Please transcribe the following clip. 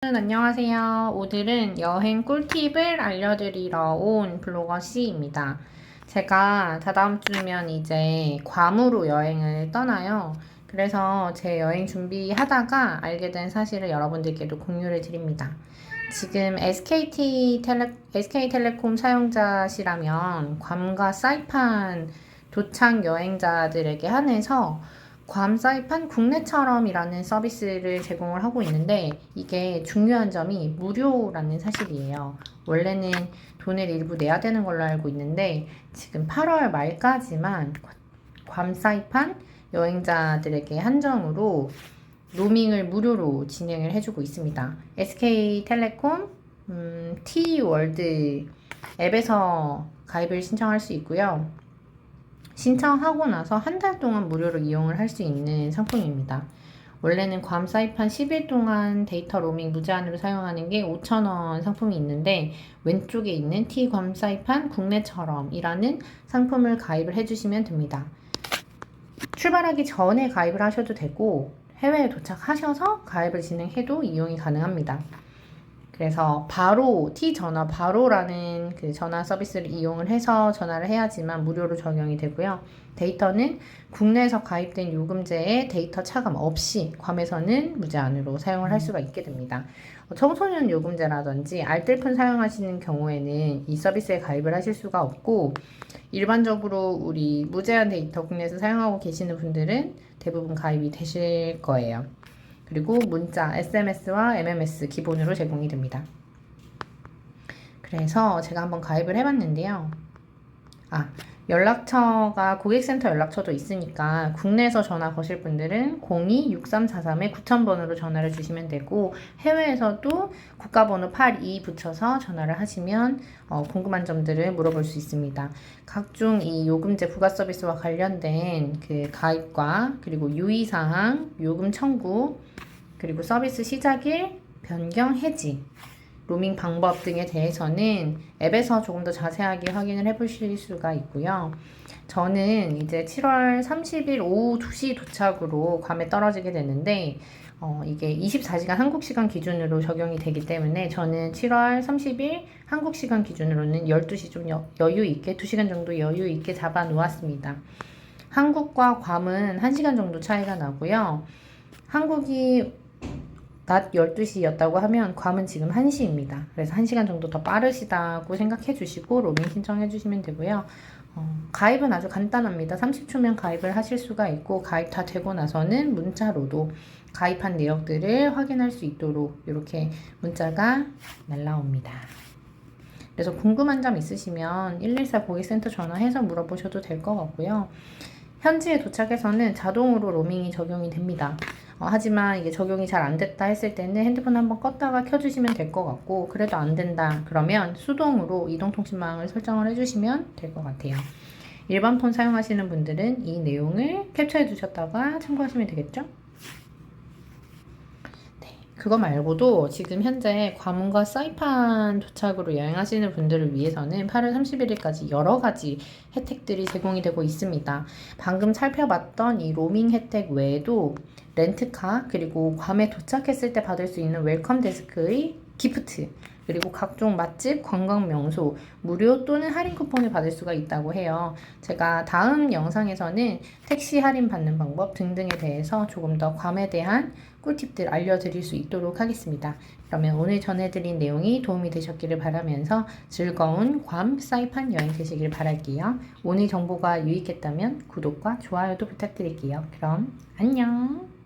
안녕하세요. 오늘은 여행 꿀팁을 알려드리러 온 블로거 C입니다. 제가 다다음 주면 이제 괌으로 여행을 떠나요. 그래서 제 여행 준비하다가 알게 된 사실을 여러분들께도 공유를 드립니다. 지금 SKT 텔레, SK텔레콤 사용자시라면 괌과 사이판 도착 여행자들에게 한해서 괌 사이판 국내처럼이라는 서비스를 제공을 하고 있는데 이게 중요한 점이 무료라는 사실이에요. 원래는 돈을 일부 내야 되는 걸로 알고 있는데 지금 8월 말까지만 괌 사이판 여행자들에게 한정으로 로밍을 무료로 진행을 해주고 있습니다. SK텔레콤 음, T월드 앱에서 가입을 신청할 수 있고요. 신청하고 나서 한 달 동안 무료로 이용을 할 수 있는 상품입니다. 원래는 괌 사이판 10일 동안 데이터 로밍 무제한으로 사용하는 게 5,000원 상품이 있는데 왼쪽에 있는 T괌 사이판 국내처럼이라는 상품을 가입을 해주시면 됩니다. 출발하기 전에 가입을 하셔도 되고 해외에 도착하셔서 가입을 진행해도 이용이 가능합니다. 그래서 바로 T 전화 바로라는 그 전화 서비스를 이용을 해서 전화를 해야지만 무료로 적용이 되고요. 데이터는 국내에서 가입된 요금제에 데이터 차감 없이 괌에서는 무제한으로 사용을 할 수가 있게 됩니다. 어, 청소년 요금제라든지 알뜰폰 사용하시는 경우에는 이 서비스에 가입을 하실 수가 없고 일반적으로 우리 무제한 데이터 국내에서 사용하고 계시는 분들은 대부분 가입이 되실 거예요. 그리고 문자, SMS와 MMS 기본으로 제공이 됩니다. 그래서 제가 한번 가입을 해봤는데요. 아, 연락처가 고객센터 연락처도 있으니까 국내에서 전화 거실 분들은 02-6343에 9000번으로 전화를 주시면 되고 해외에서도 국가번호 82 붙여서 전화를 하시면 어, 궁금한 점들을 물어볼 수 있습니다. 각종 이 요금제 부가 서비스와 관련된 그 가입과 그리고 유의사항, 요금 청구, 그리고 서비스 시작일, 변경 해지, 로밍 방법 등에 대해서는 앱에서 조금 더 자세하게 확인을 해 보실 수가 있고요. 저는 이제 7월 30일 오후 2시 도착으로 괌에 떨어지게 됐는데, 어, 이게 24시간 한국 시간 기준으로 적용이 되기 때문에 저는 7월 30일 한국 시간 기준으로는 12시 좀 여, 여유 있게 2시간 정도 여유 있게 잡아 놓았습니다. 한국과 괌은 1시간 정도 차이가 나고요. 한국이 낮 12시였다고 하면 괌은 지금 1시입니다. 그래서 1시간 정도 더 빠르시다고 생각해 주시고 로밍 신청해 주시면 되고요. 어, 가입은 아주 간단합니다. 30초면 가입을 하실 수가 있고 가입 다 되고 나서는 문자로도 가입한 내역들을 확인할 수 있도록 이렇게 문자가 날라옵니다. 그래서 궁금한 점 있으시면 114 고객센터 전화해서 물어보셔도 될 것 같고요. 현지에 도착해서는 자동으로 로밍이 적용이 됩니다. 어, 하지만 이게 적용이 잘 안 됐다 했을 때는 핸드폰 한번 껐다가 켜주시면 될 것 같고 그래도 안 된다 그러면 수동으로 이동통신망을 설정을 해주시면 될 것 같아요. 일반 폰 사용하시는 분들은 이 내용을 캡처해 두셨다가 참고하시면 되겠죠? 그거 말고도 지금 현재 괌과 사이판 도착으로 여행하시는 분들을 위해서는 8월 31일까지 여러 가지 혜택들이 제공이 되고 있습니다. 방금 살펴봤던 이 로밍 혜택 외에도 렌트카 그리고 괌에 도착했을 때 받을 수 있는 웰컴 데스크의 기프트 그리고 각종 맛집, 관광 명소, 무료 또는 할인 쿠폰을 받을 수가 있다고 해요. 제가 다음 영상에서는 택시 할인 받는 방법 등등에 대해서 조금 더 괌에 대한 꿀팁들 알려드릴 수 있도록 하겠습니다. 그러면 오늘 전해드린 내용이 도움이 되셨기를 바라면서 즐거운 괌 사이판 여행 되시길 바랄게요. 오늘 정보가 유익했다면 구독과 좋아요도 부탁드릴게요. 그럼 안녕!